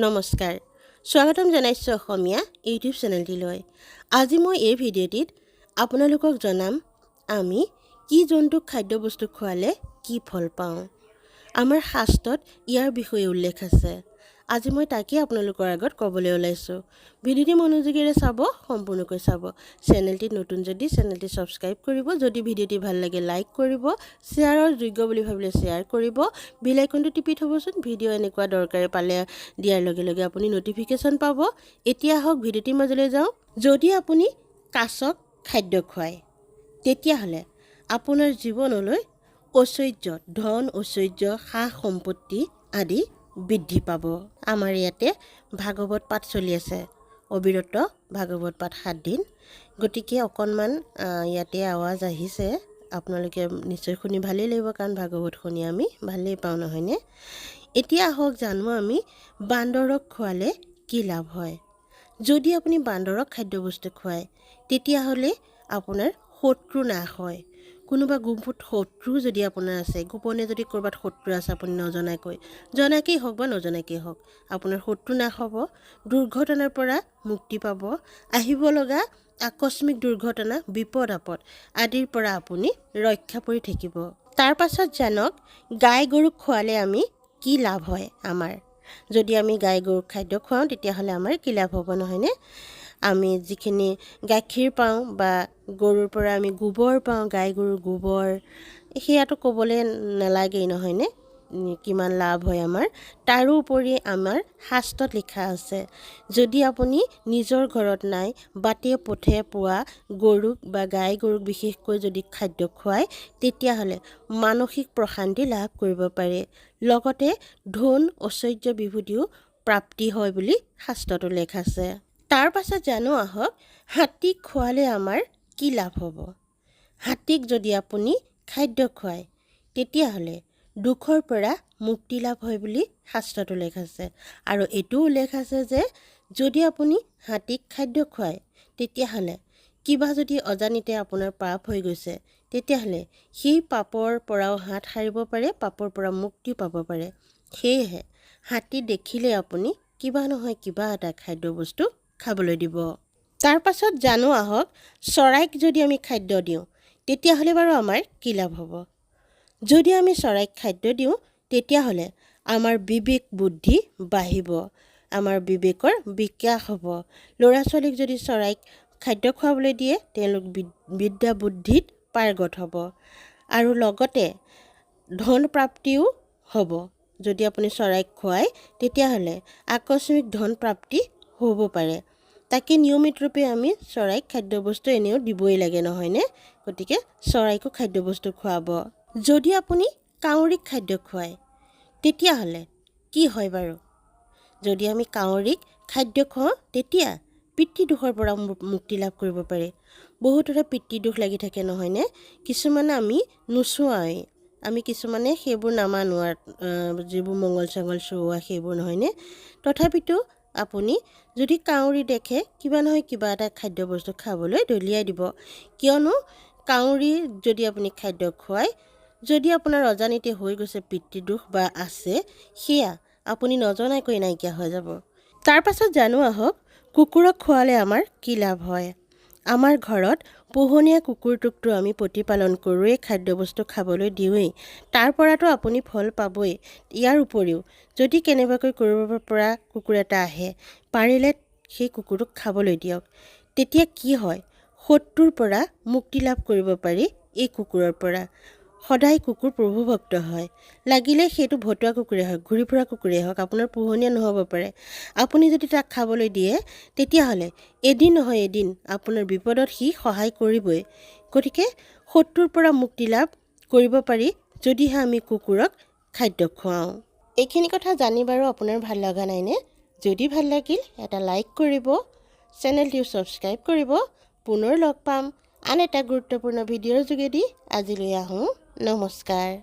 নমস্কাৰ। স্বাগতম জনাইছোঁ অসমীয়া ইউটিউব চেনেলটিলৈ। আজি মই এই ভিডিঅ'টিত আপোনালোকক জনাম আমি কি জন্তুক খাদ্যবস্তু খোৱালে কি ফল পাওঁ। আমাৰ শাস্ত্ৰত ইয়াৰ বিষয়ে উল্লেখ আছে। আজি মই তাকেই আপোনালোকৰ আগত ক'বলৈ ওলাইছোঁ। ভিডিঅ'টি মনোযোগেৰে চাব সম্পূৰ্ণকৈ চাব। চেনেলটি নতুন যদি চেনেলটি ছাবস্ক্ৰাইব কৰিব। যদি ভিডিঅ'টি ভাল লাগে লাইক কৰিব শ্বেয়াৰৰ যোগ্য বুলি ভাবিলে শ্বেয়াৰ কৰিব। ভিলাইকনটো টিপি থ'বচোন ভিডিঅ' এনেকুৱা দৰকাৰে পালে দিয়াৰ লগে লগে আপুনি ন'টিফিকেশ্যন পাব। এতিয়া আহক ভিডিঅ'টিৰ মাজলৈ যাওঁ। যদি আপুনি কাছক খাদ্য খুৱায় তেতিয়াহ'লে আপোনাৰ জীৱনলৈ ঐশ্বৰ্য ধন ঐশ্বৰ্য সা সম্পত্তি আদি বৃদ্ধি পাব। আমাৰ ইয়াতে ভাগৱত পাঠ চলি আছে। অবিৰত ভাগৱত পাঠ সাতদিন গতিকে অকণমান ইয়াতে আৱাজ আহিছে। আপোনালোকে নিশ্চয় শুনি ভালেই লাগিব কাৰণ ভাগৱত শুনি আমি ভালেই পাওঁ নহয়নে? এতিয়া আহক জানো আমি বান্দৰক খোৱালে কি লাভ হয়। যদি আপুনি বান্দৰক খাদ্যবস্তু খুৱায় তেতিয়াহ'লে আপোনাৰ শত্ৰু নাশ হয়। কোনোবা গুম্ফুত শত্ৰু যদি আপোনাৰ আছে গোপনে যদি ক'ৰবাত শত্ৰু আছে আপুনি নজনাকৈ জনাকেই হওক বা নজনাকেই হওক আপোনাৰ শত্ৰু নাশ হ'ব দুৰ্ঘটনাৰ পৰা মুক্তি পাব আহিব লগা আকস্মিক দুৰ্ঘটনা বিপদ আপদ আদিৰ পৰা আপুনি ৰক্ষা পৰি থাকিব। তাৰ পাছত জানক গাই গৰুক খোৱালে আমি কি লাভ হয় আমাৰ? যদি আমি গাই গৰুক খাদ্য খুৱাওঁ তেতিয়াহ'লে আমাৰ কি লাভ হ'ব নহয়নে? আমি যিখিনি গাখীৰ পাওঁ বা গৰুৰ পৰা আমি গোবৰ পাওঁ গাই গৰুৰ গোবৰ সেয়াটো ক'বলৈ নালাগেই নহয়নে? কিমান লাভ হয় আমাৰ? তাৰোপৰি আমাৰ শাস্ত্ৰত লিখা আছে যদি আপুনি নিজৰ ঘৰত নাই বাটে পথে পোৱা গৰুক বা গাই গৰুক বিশেষকৈ যদি খাদ্য খুৱায় তেতিয়াহ'লে মানসিক প্ৰশান্তি লাভ কৰিব পাৰে। লগতে ধন ঐশ্বৰ্য বিভূতিও প্ৰাপ্তি হয় বুলি শাস্ত্ৰত উল্লেখ আছে। তাৰ পাছত জানো আহক হাতীক খোৱালে আমাৰ কি লাভ হ'ব? হাতীক যদি আপুনি খাদ্য খুৱায় তেতিয়াহ'লে দুখৰ পৰা মুক্তি লাভ হয় বুলি শাস্ত্ৰত উল্লেখ আছে। আৰু এইটোও উল্লেখ আছে যে যদি আপুনি হাতীক খাদ্য খুৱায় তেতিয়াহ'লে কিবা যদি অজানিতে আপোনাৰ পাপ হৈ গৈছে তেতিয়াহ'লে সেই পাপৰ পৰাও হাত সাৰিব পাৰে পাপৰ পৰা মুক্তি পাব পাৰে। সেয়েহে হাতী দেখিলে আপুনি কিবা নহয় কিবা এটা খাদ্যবস্তু খাবলৈ দিব। তাৰ পাছত জানো আহক চৰাইক যদি আমি খাদ্য দিওঁ তেতিয়াহ'লে বাৰু আমাৰ কি লাভ হ'ব? যদি আমি চৰাইক খাদ্য দিওঁ তেতিয়াহ'লে আমাৰ বিবেক বুদ্ধি বাঢ়িব আমাৰ বিবেকৰ বিকাশ হ'ব। ল'ৰা ছোৱালীক যদি চৰাইক খাদ্য খুৱাবলৈ দিয়ে তেওঁলোক বিদ- বিদ্যা বুদ্ধিত পাৰ্গত হ'ব। আৰু লগতে ধন প্ৰাপ্তিও হ'ব। যদি আপুনি চৰাইক খুৱায় তেতিয়াহ'লে আকস্মিক ধন প্ৰাপ্তি হ'ব পাৰে। তাকে নিয়মিত ৰূপে আমি চৰাইক খাদ্যবস্তু এনেও দিবই লাগে, নহয়নে? গতিকে চৰাইকো খাদ্যবস্তু খুৱাব। যদি আপুনি কাউৰীক খাদ্য খুৱায়, তেতিয়াহ'লে কি হয় বাৰু? যদি আমি কাউৰীক খাদ্য খুৱাওঁ, তেতিয়া পিতৃদোষৰ পৰা মুক্তি লাভ কৰিব পাৰে। বহুতৰে পিতৃদোষ লাগি থাকে, নহয়নে? কিছুমানে আমি নোচোৱাওৱেই আমি কিছুমানে সেইবোৰ নামানো যিবোৰ মংগল চংগল চোৱা সেইবোৰ, নহয়নে? তথাপিতো আপুনি যদি কাউৰী দেখে, কিবা নহয় কিবা এটা খাদ্যবস্তু খাবলৈ দলিয়াই দিব। কিয়নো কাউৰী যদি আপুনি খাদ্য খুৱায়, যদি আপোনাৰ অজানিতে হৈ গৈছে পিতৃদোষ বা আছে, সেয়া আপুনি নজনাকৈ নাইকিয়া হৈ যাব। তাৰ পাছত জানো আহক, কুকুৰক খোৱালে আমাৰ কি লাভ হয়? আমাৰ ঘৰত পোহনীয়া কুকুৰটোকতো আমি প্ৰতিপালন কৰোঁৱেই খাদ্যবস্তু খাবলৈ দিওঁৱেই। তাৰ পৰাতো আপুনি ফল পাবই। ইয়াৰ উপৰিও যদি কেনেবাকৈ কৰিব পৰা কুকুৰ এটা আহে পাৰিলে সেই কুকুৰটোক খাবলৈ দিয়ক। তেতিয়া কি হয়? শত্ৰুৰ পৰা মুক্তি লাভ কৰিব পাৰি এই কুকুৰৰ পৰা। সদায় কুকুৰ প্ৰভুভক্ত হয়। লাগিলে সেইটো ভতুৱা কুকুৰে হওক ঘূৰি ফুৰা কুকুৰেই হওক আপোনাৰ পোহনীয়া নহ'ব পাৰে। আপুনি যদি তাক খাবলৈ দিয়ে তেতিয়াহ'লে এদিন নহয় এদিন আপোনাৰ বিপদত সি সহায় কৰিবই। গতিকে শত্ৰুৰ পৰা মুক্তি লাভ কৰিব পাৰি যদিহে আমি কুকুৰক খাদ্য খুৱাওঁ। এইখিনি কথা জানি বাৰু আপোনাৰ ভাল লগা নাইনে? যদি ভাল লাগিল এটা লাইক কৰিব চেনেলটিও ছাবস্ক্ৰাইব কৰিব পুনৰ লগ পাম। আন এটা গুৰুত্বপূৰ্ণ ভিডিঅ'ৰ যোগেদি আজিলৈ আহোঁ। নমস্কাৰ